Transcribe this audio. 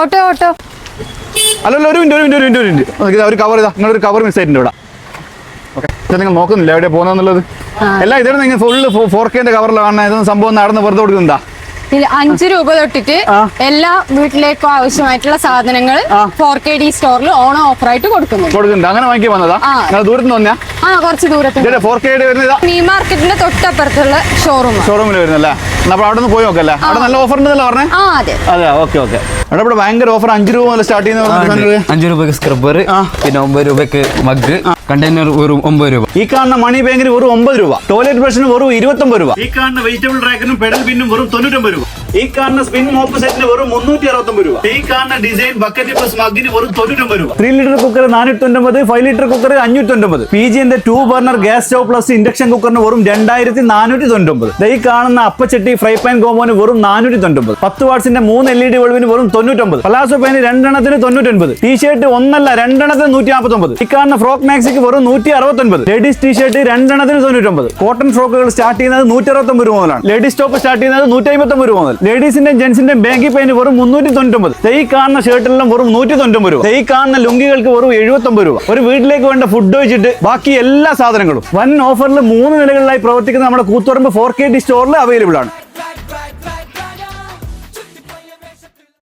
Auto auto. അല്ലല്ല ഒരു minute ഒരു മിനിറ്റ് ഒരു മിനിറ്റ് ഒരു മിനിറ്റ്. ഒരു കവർ ഇതാ. നിങ്ങളൊരു കവർ മിസ് ആയിട്ടുണ്ട് ഇവിടെ. ഓക്കെ നിങ്ങൾ നോക്കുന്നില്ല എവിടെ പോകുന്നത് എല്ലാം ഇതാണ് നിങ്ങൾ ഫുള്ള് ഫോർ കെന്റെ കവറിലാണ് ഇതൊന്നും സംഭവം നടന്ന് വെറുതെ കൊടുക്കുന്നുണ്ടാ? അഞ്ചു രൂപ തൊട്ടിട്ട് എല്ലാ വീട്ടിലേക്കും ആവശ്യമായിട്ടുള്ള സാധനങ്ങൾ. ഫോർ കെ ഡി സ്റ്റോറിൽ ഓണം ഓഫറായിട്ട് കൊടുക്കുന്നു. കൊടുക്കുന്നുണ്ട്. അങ്ങനെ വാങ്ങിക്കാൻ വന്നതാ. ദൂരത്ത് നിന്ന് വന്നാ ആ കുറച്ച് ദൂരത്ത്. ഇതേ ഫോർ കെ വരുന്ന ഇതാ. മീ മാർക്കറ്റിന്റെ തൊട്ടപ്പുറത്തുള്ള ഷോറൂം ഷോറൂമിൽ വരുന്നല്ലേ അപ്പോൾ അവിടെ നിന്ന് പോയി നോക്കല്ലേ? അവിടെ നല്ല ഓഫർ ഉണ്ടെന്നല്ലേ പറഞ്ഞേ? ആ അതെ. അതെ ഓക്കെ ഓക്കെ അവിടെ ഇവിടെ ഭയങ്കര ഓഫർ അഞ്ച് രൂപ മുതൽ സ്റ്റാർട്ട് ചെയ്യുന്ന അഞ്ചു രൂപയ്ക്ക് സ്ക്രബ്ബർ. പിന്നെ ഒമ്പത് രൂപയ്ക്ക് മഗ് കണ്ടെയ്നർ ഒരു ഒമ്പത് രൂപ. ഈ കാണുന്ന മണി ബാങ്കിന് വെറും ഒമ്പത് രൂപ. ടോയ്ലറ്റ് ബ്രഷിന് വെറും ഇരുപത്തൊമ്പത് രൂപ. ഈ കാണുന്ന വെജിറ്റബിൾ റാക്കിനും പെഡൽ പിന്നും വെറും തൊണ്ണൂറ്റൊമ്പത് രൂപ. ഈ കാണുന്ന സ്പിൻ മോപ്പ് സെറ്റിന് വെറും മുന്നൂറ്റി അറുപത്തൊമ്പത് രൂപ. ഈ കാണുന്ന ഡിസൈൻ ബക്കറ്റ് പ്ലസ് മഗിന് വെറും തൊണ്ണൂറ്റൊമ്പത് രൂപ. ത്രീ ലിറ്റർ കുക്കർ നാനൂറ്റൊമ്പത് ഫൈവ് ലിറ്റർ കുക്കർ അഞ്ഞൂറ്റൊമ്പത് P ജിന്റെ two burner gas stove plus induction കുക്കറിന് വെറും രണ്ടായിരത്തി നാനൂറ്റി തൊണ്ണൂറ്റൊമ്പത് ഈ കാണുന്ന അപ്പച്ചട്ടി ഫ്രൈ പാൻ കോമ്പോന് വെറും നാനൂറ്റി തൊണ്ണൂറ്റൊമ്പത് പത്ത് വാട്സിന്റെ മൂന്ന് എൽ ഇ ഡി ബൾബിന് വെറും തൊണ്ണൂറ്റൊമ്പത്. പലാസോ പാന് രണ്ടെണ്ണത്തിന് തൊണ്ണൂറ്റൊൻപത്. ടീഷർട്ട് ഒന്നല്ല രണ്ടെണ്ണത്തിന് നൂറ്റി നാൽപ്പത്തൊമ്പത് ഈ കാണുന്ന ഫ്രോക്ക് മാക്സിക്ക് വെറും നൂറ്റി അറുപത്തൊൻപത് ലേഡീസ് ടീഷർട്ട് രണ്ടെണ്ണത്തിന് തൊണ്ണൂറ്റൊമ്പത്. കോട്ടൺ ഫ്രോക്കുകൾ സ്റ്റാർട്ട് ചെയ്യുന്നത് നൂറ്റി അറുപത്തൊമ്പത് രൂപ മുതലാണ്. ലേഡീസ് ടോപ്പ് സ്റ്റാർട്ട് ചെയ്യുന്നത് നൂറ്റി അമ്പത്തൊമ്പത് രൂപ മുതൽ. ലേഡീസിന്റെയും ജെന്റ്സിന്റെയും ബാങ്കി പെയിന്റ് വെറും മുന്നൂറ്റി തൊണ്ണൂറ്റൊമ്പത് തൈ കാണുന്ന ഷർട്ടിലെല്ലാം വെറും നൂറ്റി തൊണ്ണൂറ്റൊമ്പത് രൂപ. തൈ കാണുന്ന ലുങ്കികൾക്ക് വെറും എഴുപത്തൊമ്പത് രൂപ. ഒരു വീട്ടിലേക്ക് വേണ്ട ഫുഡ് വെച്ചിട്ട് ബാക്കി എല്ലാ സാധനങ്ങളും. വൻ ഓഫറിൽ മൂന്ന് നിലകളിലായി പ്രവർത്തിക്കുന്ന നമ്മുടെ കൂത്തുറമ്പ് ഫോർ കെ ഡി സ്റ്റോറിൽ അവൈലബിൾ ആണ്.